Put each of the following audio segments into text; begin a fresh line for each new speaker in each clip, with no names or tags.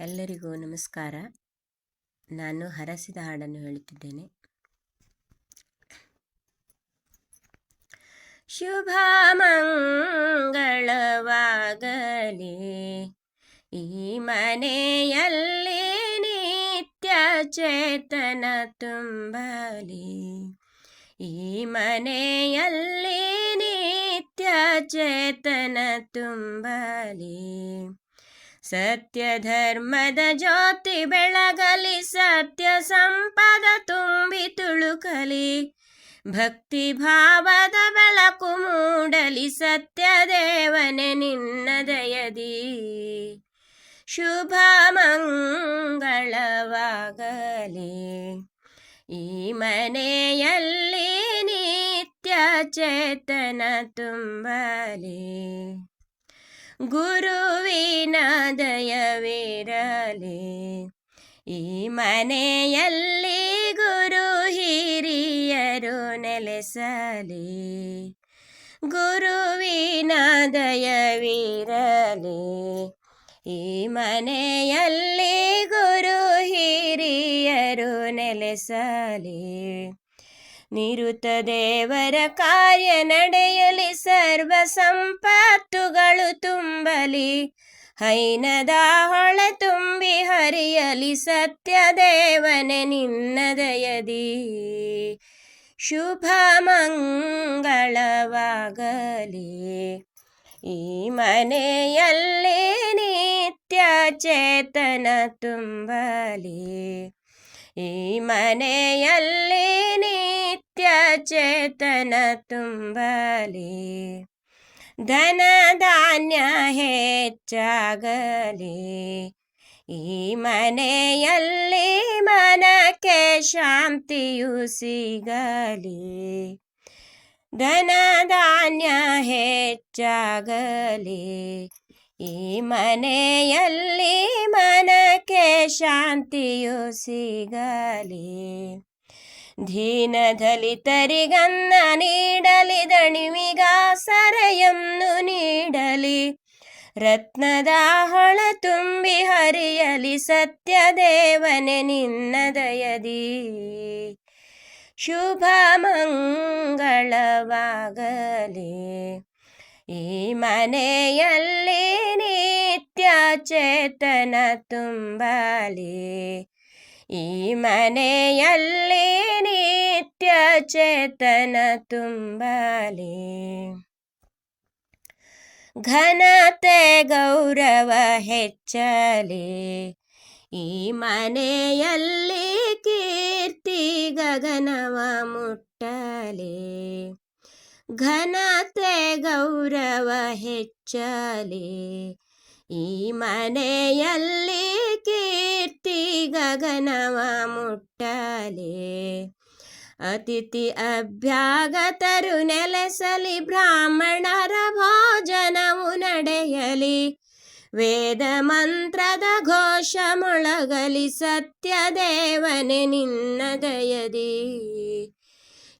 ಎಲ್ಲರಿಗೂ ನಮಸ್ಕಾರ. ನಾನು ಹರಸಿದ ಹಾಡನ್ನು ಹೇಳುತ್ತಿದ್ದೇನೆ. ಶುಭ ಮಂಗಳವಾಗಲಿ. ಈ ಮನೆಯಲ್ಲಿ ನಿತ್ಯ ಚೇತನ ತುಂಬಲಿ. ಈ ಮನೆಯಲ್ಲಿ ನಿತ್ಯ ಚೇತನ ತುಂಬಲಿ. ಸತ್ಯ ಧರ್ಮದ ಜ್ಯೋತಿ ಬೆಳಗಲಿ, ಸತ್ಯ ಸಂಪದ ತುಂಬಿ ತುಳುಕಲಿ. ಭಕ್ತಿ ಭಾವದ ಬೆಳಕು ಮೂಡಲಿ ಸತ್ಯ ದೇವನೆ ನಿನ್ನ ದಯದಿ. ಶುಭ ಮಂಗಳವಾಗಲಿ. ಈ ಮನೆಯಲ್ಲಿ ನಿತ್ಯ ಚೇತನ ತುಂಬಲಿ. ಗುರುವಿನ ದಯವಿರಲಿ ಈ ಮನೆಯಲ್ಲಿ ಗುರು ಹಿರಿಯರು ನೆಲೆಸಲಿ. ಗುರುವಿನ ದಯವಿರಲಿ ಈ ಮನೆಯಲ್ಲಿ ಗುರು ಹಿರಿಯರು ನೆಲೆಸಲಿ. ನಿರುತ ದೇವರ ಕಾರ್ಯ ನಡೆಯಲಿ. ಸರ್ವ ಸಂಪತ್ತುಗಳು ತುಂಬಲಿ ಹೈನದ ಹೊಳೆ ತುಂಬಿ ಹರಿಯಲಿ ಸತ್ಯ ದೇವನೆ ನಿನ್ನ ದಯದಿ ಶುಭ ಮಂಗಳವಾಗಲಿ. ಈ ಮನೆಯಲ್ಲಿ ನಿತ್ಯ ಚೇತನ ತುಂಬಲಿ. ಈ ಮನೆಯಲ್ಲಿ ನಿತ್ಯ ಚೇತನ ತುಂಬಲಿ. ಧನ ಧಾನ್ಯ ಹೆಚ್ಚಾಗಲಿ ಈ ಮನೆಯಲ್ಲಿ ಮನಕ್ಕೆ ಶಾಂತಿಯು ಸಿಗಲಿ ಧನ ಧಾನ್ಯ ಹೆಚ್ಚಾಗಲಿ ಈ ಮನೆಯಲ್ಲಿ ಮನಕ್ಕೆ ಶಾಂತಿಯು ಸಿಗಲಿ ದೀನ ದಲಿತರಿಗನ್ನ ನೀಡಲಿ ದಣಿವಿಗ ಸರಯನ್ನು ನೀಡಲಿ. ರತ್ನದ ಹೊಳ ತುಂಬಿ ಹರಿಯಲಿ ಸತ್ಯ ದೇವನೆ ನಿನ್ನ ದಯದಿ. ಶುಭ ಮಂಗಳವಾಗಲಿ. ಈ ಮನೆಯಲ್ಲಿ ನಿತ್ಯ ಚೇತನ ತುಂಬಲಿ. ಈ ಮನೆಯಲ್ಲಿ ನಿತ್ಯ ಚೇತನ ತುಂಬಲಿ. ಘನತೆ ಗೌರವ ಹೆಚ್ಚಲಿ. ಈ ಮನೆಯಲ್ಲಿ ಕೀರ್ತಿ ಗಗನವ ಮುಟ್ಟಲಿ. ಘನತೆ ಗೌರವ ಹೆಚ್ಚಲಿ. ಈ ಮನೆಯಲ್ಲಿ ಕೀರ್ತಿ ಗಗನವ ಮುಟ್ಟಲಿ. ಅತಿಥಿ ಅಭ್ಯಾಗತರು ನೆಲೆಸಲಿ ಬ್ರಾಹ್ಮಣರ ಭೋಜನವು ನಡೆಯಲಿ. ವೇದ ಮಂತ್ರದ ಘೋಷ ಮೊಳಗಲಿ ಸತ್ಯ ದೇವನೆ ನಿನ್ನ ದಯದಿ.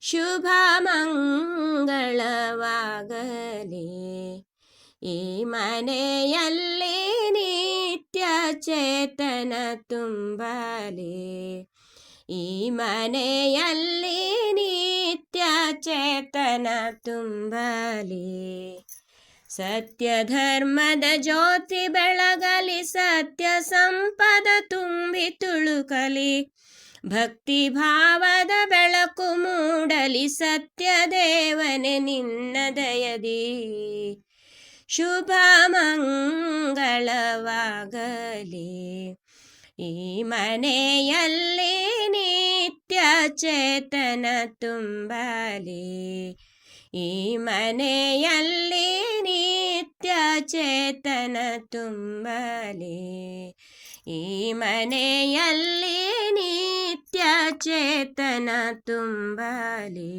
ಶುಭ ಮಂಗಳವಾಗಲಿ. ಈ ಮನೆಯಲ್ಲಿ ಚೇತನ ತುಂಬಲಿ. ಈ ಮನೆಯಲ್ಲಿ ನಿತ್ಯ ಚೇತನ ತುಂಬಲಿ. ಸತ್ಯ ಧರ್ಮದ ಜ್ಯೋತಿ ಬೆಳಗಲಿ, ಸತ್ಯ ಸಂಪದ ತುಂಬಿ ತುಳುಕಲಿ. ಭಕ್ತಿ ಭಾವದ ಬೆಳಕು ಮೂಡಲಿ, ಸತ್ಯ ದೇವನೆ ನಿನ್ನ ದಯದಿ. ಶುಭ ಈ ಮನೆಯಲ್ಲಿ ನಿತ್ಯ ಚೇತನ ತುಂಬಲಿ ಈ ಮನೆಯಲ್ಲಿ ನಿತ್ಯ ಚೇತನ ತುಂಬಲಿ ಈ ಮನೆಯಲ್ಲಿ ನಿತ್ಯ ಚೇತನ ತುಂಬಲಿ